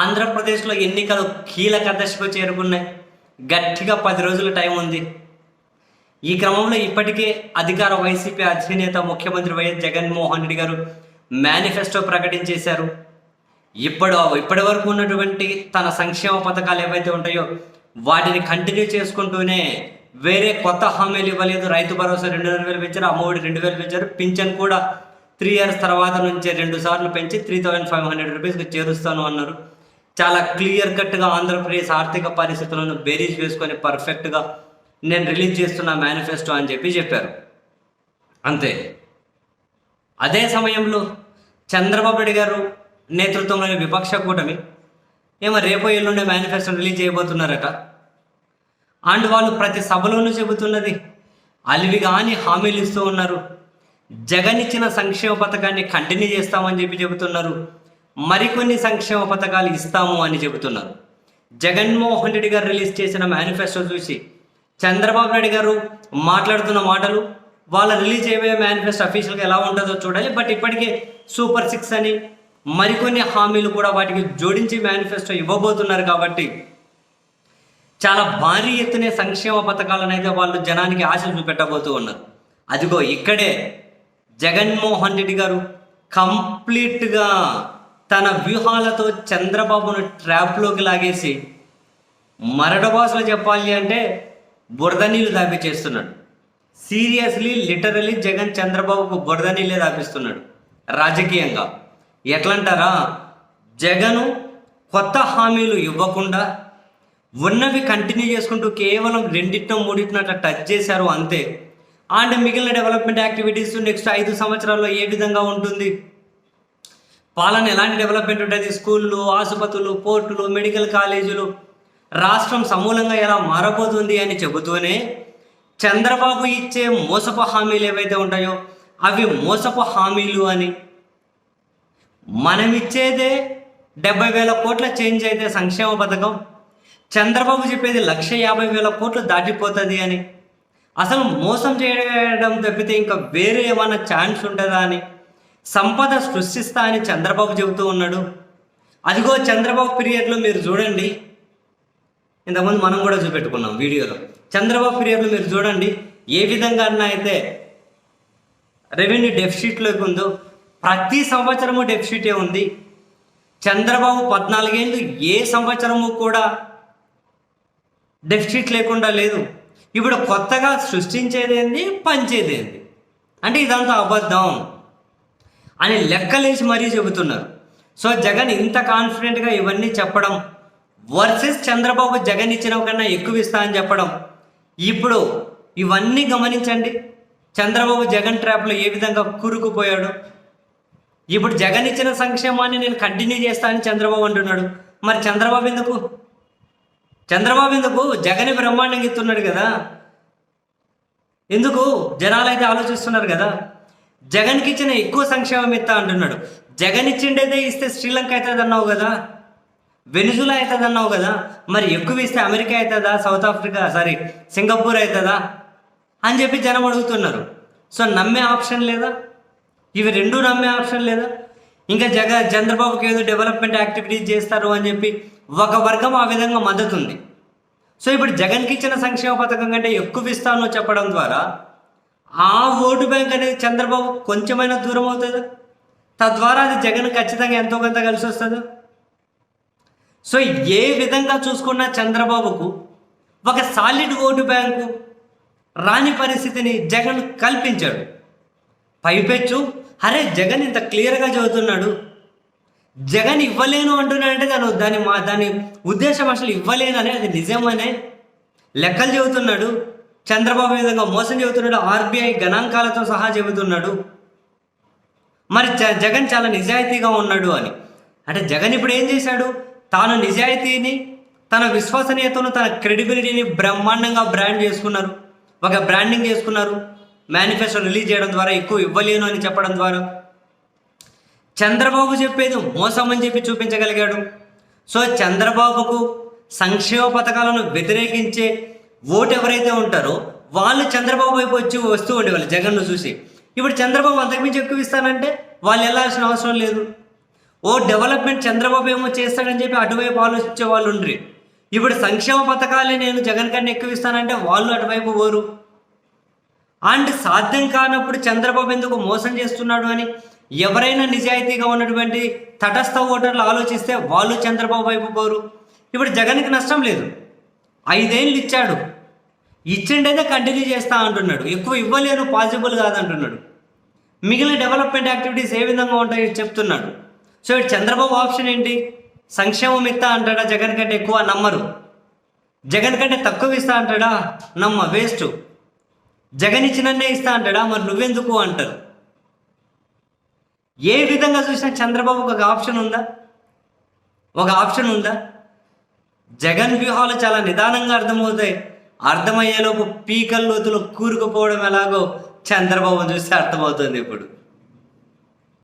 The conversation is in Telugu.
ఆంధ్రప్రదేశ్లో ఎన్నికలు కీలక దశకు చేరుకున్నాయి. గట్టిగా పది రోజుల టైం ఉంది. ఈ క్రమంలో ఇప్పటికే అధికార వైసీపీ అధినేత ముఖ్యమంత్రి వైఎస్ జగన్మోహన్ రెడ్డి గారు మేనిఫెస్టో ప్రకటించేశారు ఇప్పుడు ఇప్పటి వరకు ఉన్నటువంటి తన సంక్షేమ పథకాలు ఏవైతే ఉంటాయో వాటిని కంటిన్యూ చేసుకుంటూనే వేరే కొత్త హామీలు ఇవ్వలేదు. రైతు భరోసా రెండు వేలు పెంచారు అమ్మఒడి రెండు వేలు పెంచారు. పింఛన్ కూడా త్రీ ఇయర్స్ తర్వాత నుంచి రెండు సార్లు పెంచి త్రీ థౌజండ్ ఫైవ్ హండ్రెడ్ రూపీస్కి చేరుస్తాను అన్నారు. చాలా క్లియర్ కట్గా ఆంధ్రప్రదేశ్ ఆర్థిక పరిస్థితులను బేరీజ్ వేసుకొని పర్ఫెక్ట్గా నేను రిలీజ్ చేస్తున్న మేనిఫెస్టో అని చెప్పి చెప్పారు. అంతే. అదే సమయంలో చంద్రబాబు నాయుడు గారు నేతృత్వంలోని విపక్ష కూటమి ఏమో రేపో ఎల్లుండే మేనిఫెస్టో రిలీజ్ చేయబోతున్నారట. అండ్ వాళ్ళు ప్రతి సభలోనూ చెబుతున్నది అలివి కాని హామీలు ఇస్తూ ఉన్నారు. జగన్ ఇచ్చిన సంక్షేమ పథకాన్ని కంటిన్యూ చేస్తామని చెప్పి చెబుతున్నారు. మరికొన్ని సంక్షేమ పథకాలు ఇస్తాము అని చెబుతున్నారు. జగన్మోహన్ రెడ్డి గారు రిలీజ్ చేసిన మేనిఫెస్టో చూసి చంద్రబాబు నాయుడు గారు మాట్లాడుతున్న మాటలు వాళ్ళ రిలీజ్ అయ్యే మేనిఫెస్టో అఫీషియల్గా ఎలా ఉంటుందో చూడాలి. బట్ ఇప్పటికే సూపర్ సిక్స్ అని మరికొన్ని హామీలు కూడా వాటికి జోడించి మేనిఫెస్టో ఇవ్వబోతున్నారు కాబట్టి చాలా భారీ ఎత్తునే సంక్షేమ పథకాలను అయితే వాళ్ళు జనానికి ఆశలు చూపెట్టబోతూ ఉన్నారు. అదిగో ఇక్కడే జగన్మోహన్ రెడ్డి గారు కంప్లీట్గా తన వ్యూహాలతో చంద్రబాబును ట్రాప్లోకి లాగేసి మరడ భాషలో చెప్పాలి అంటే బురద నీళ్ళు దాపిచేస్తున్నాడు సీరియస్లీ లిటరలీ జగన్ చంద్రబాబుకు బురద నీళ్ళే దాపిస్తున్నాడు రాజకీయంగా. ఎట్లంటారా? జగను కొత్త హామీలు ఇవ్వకుండా ఉన్నవి కంటిన్యూ చేసుకుంటూ కేవలం రెండింటినో మూడింటినో అట్లా టచ్ చేశారు అంతే. అండ్ మిగిలిన డెవలప్మెంట్ యాక్టివిటీస్ నెక్స్ట్ ఐదు సంవత్సరాల్లో ఏ విధంగా ఉంటుంది? పాలన ఎలాంటి డెవలప్మెంట్ ఉంటుంది? స్కూళ్ళు ఆసుపత్రులు పోర్టులు మెడికల్ కాలేజీలు? రాష్ట్రం సమూలంగా ఎలా మారబోతుంది అని చెబుతూనే చంద్రబాబు ఇచ్చే మోసపు హామీలు ఏవైతే ఉంటాయో అవి మోసపు హామీలు అని. మనం ఇచ్చేదే డెబ్బై వేల కోట్ల చేంజ్ అయితే సంక్షేమ పథకం. చంద్రబాబు చెప్పేది లక్ష యాభై వేల కోట్లు దాటిపోతుంది అని. అసలు మోసం చేయడం తప్పితే ఇంకా వేరే ఏమైనా ఛాన్స్ ఉంటుందా అని. సంపద సృష్టిస్తా అని చంద్రబాబు చెబుతూ ఉన్నాడు. అదిగో చంద్రబాబు పీరియడ్లో మీరు చూడండి. ఇంతకుముందు మనం కూడా చూపెట్టుకున్నాం వీడియోలో. చంద్రబాబు పీరియడ్లో మీరు చూడండి. ఏ విధంగా అయితే రెవెన్యూ డెఫిసిట్లోకి ఉందో ప్రతి సంవత్సరము డెఫిసిటే ఉంది. చంద్రబాబు పద్నాలుగేళ్ళు ఏ సంవత్సరము కూడా డెఫిసిట్ లేకుండా లేదు. ఇప్పుడు కొత్తగా సృష్టించేదేంది? పంచేదేంది? అంటే ఇదంతా అబద్ధం. అని లెక్కలేసి మరీ చెబుతున్నారు. సో జగన్ ఇంత కాన్ఫిడెంట్గా ఇవన్నీ చెప్పడం వర్సెస్ చంద్రబాబు జగన్ ఇచ్చిన కన్నా ఎక్కువ ఇస్తా అని చెప్పడం. ఇప్పుడు ఇవన్నీ గమనించండి. చంద్రబాబు జగన్ ట్రాప్లో ఏ విధంగా కూరుకుపోయాడు? ఇప్పుడు జగన్ ఇచ్చిన సంక్షేమాన్ని నేను కంటిన్యూ చేస్తా అని చంద్రబాబు అంటున్నాడు. మరి చంద్రబాబు ఎందుకు? చంద్రబాబు ఎందుకు? జగన్ బ్రహ్మాండంగా ఇస్తున్నాడు కదా. ఎందుకు? జనాలు అయితే ఆలోచిస్తున్నారు కదా. జగన్కి ఇచ్చిన ఎక్కువ సంక్షేమం ఇస్తా అంటున్నాడు. జగన్ ఇచ్చిండేదే ఇస్తే శ్రీలంక అవుతుంది అన్నావు కదా? వెనుజులా అవుతుంది అన్నావు కదా? మరి ఎక్కువ ఇస్తే అమెరికా అవుతుందా? సౌత్ ఆఫ్రికా సారీ సింగపూర్ అవుతుందా? అని చెప్పి జనం అడుగుతున్నారు. సో నమ్మే ఆప్షన్ లేదా? ఇవి రెండూ నమ్మే ఆప్షన్ లేదా? ఇంకా జగ చంద్రబాబుకి ఏదో డెవలప్మెంట్ యాక్టివిటీస్ చేస్తారు అని చెప్పి ఒక వర్గం ఆ విధంగా మద్దతు ఉంది సో ఇప్పుడు జగన్కి ఇచ్చిన సంక్షేమ పథకం కంటే ఎక్కువ ఇస్తాను చెప్పడం ద్వారా ఆ ఓటు బ్యాంక్ అనేది చంద్రబాబు కొంచెమైనా దూరం అవుతుంది? తద్వారా అది జగన్ ఖచ్చితంగా ఎంతో కొంత కలిసి వస్తుంది? సో ఏ విధంగా చూసుకున్నా చంద్రబాబుకు ఒక సాలిడ్ ఓటు బ్యాంకు రాని పరిస్థితిని జగన్ కల్పించాడు. పైపెచ్చు అరే జగన్ ఇంత క్లియర్గా చదువుతున్నాడు. జగన్ ఇవ్వలేను అంటున్నాడంటే దాని దాని మా దాని ఉద్దేశం అసలు ఇవ్వలేను అనే అది నిజమనే లెక్కలు చెబుతున్నాడు. చంద్రబాబు విధంగా మోసం చెబుతున్నాడు ఆర్బీఐ గణాంకాలతో సహా చెబుతున్నాడు. మరి జ- జగన్ చాలా నిజాయితీగా ఉన్నాడు అని. అంటే జగన్ ఇప్పుడు ఏం చేశాడు? తాను నిజాయితీని తన విశ్వసనీయతను తన క్రెడిబిలిటీని బ్రహ్మాండంగా బ్రాండ్ చేసుకున్నారు. ఒక బ్రాండింగ్ చేసుకున్నారు. మేనిఫెస్టో రిలీజ్ చేయడం ద్వారా ఎక్కువ ఇవ్వలేను అని చెప్పడం ద్వారా. చంద్రబాబు చెప్పేది మోసం అని చెప్పి చూపించగలిగాడు. సో చంద్రబాబుకు సంక్షేమ పథకాలను వ్యతిరేకించే ఓటు ఎవరైతే ఉంటారో వాళ్ళు చంద్రబాబు వైపు వచ్చి వస్తూ ఉండేవాళ్ళు జగన్ను చూసి. ఇప్పుడు చంద్రబాబు అంతకుమించి ఎక్కువ ఇస్తానంటే వాళ్ళు వెళ్ళాల్సిన అవసరం లేదు. ఓ డెవలప్మెంట్ చంద్రబాబు ఏమో చేస్తాడని చెప్పి అటువైపు ఆలోచించే వాళ్ళు ఉండ్రి. ఇప్పుడు సంక్షేమ పథకాలే నేను జగన్ కన్నా ఎక్కువ ఇస్తానంటే వాళ్ళు అటువైపు పోరు అండ్ సాధ్యం కానప్పుడు చంద్రబాబు ఎందుకు మోసం చేస్తున్నాడు అని ఎవరైనా నిజాయితీగా ఉన్నటువంటి తటస్థ ఓటర్లు ఆలోచిస్తే వాళ్ళు చంద్రబాబు వైపు పోరు. ఇప్పుడు జగన్కి నష్టం లేదు. ఐదేళ్ళు ఇచ్చాడు. ఇచ్చిండేదే కంటిన్యూ చేస్తా అంటున్నాడు. ఎక్కువ ఇవ్వలేను పాసిబుల్ కాదంటున్నాడు. మిగిలిన డెవలప్మెంట్ యాక్టివిటీస్ ఏ విధంగా ఉంటాయో చెప్తున్నాడు. సో ఇటు చంద్రబాబు ఆప్షన్ ఏంటి? సంక్షేమం ఇస్తా అంటాడా? జగన్ కంటే ఎక్కువ నమ్మరు. జగన్ కంటే తక్కువ ఇస్తా అంటాడా? నమ్మ వేస్ట్ జగన్ ఇచ్చినన్నే ఇస్తా అంటాడా? మరి నువ్వెందుకు అంటారు? ఏ విధంగా చూసినా చంద్రబాబు ఒక ఆప్షన్ ఉందా? ఒక ఆప్షన్ ఉందా? జగన్ వ్యూహాలు చాలా నిదానంగా అర్థమవుతాయి. అర్థమయ్యేలోపు పీకల్లోతులో కూరుకుపోవడం ఎలాగో చంద్రబాబు చూస్తే అర్థమవుతుంది ఇప్పుడు.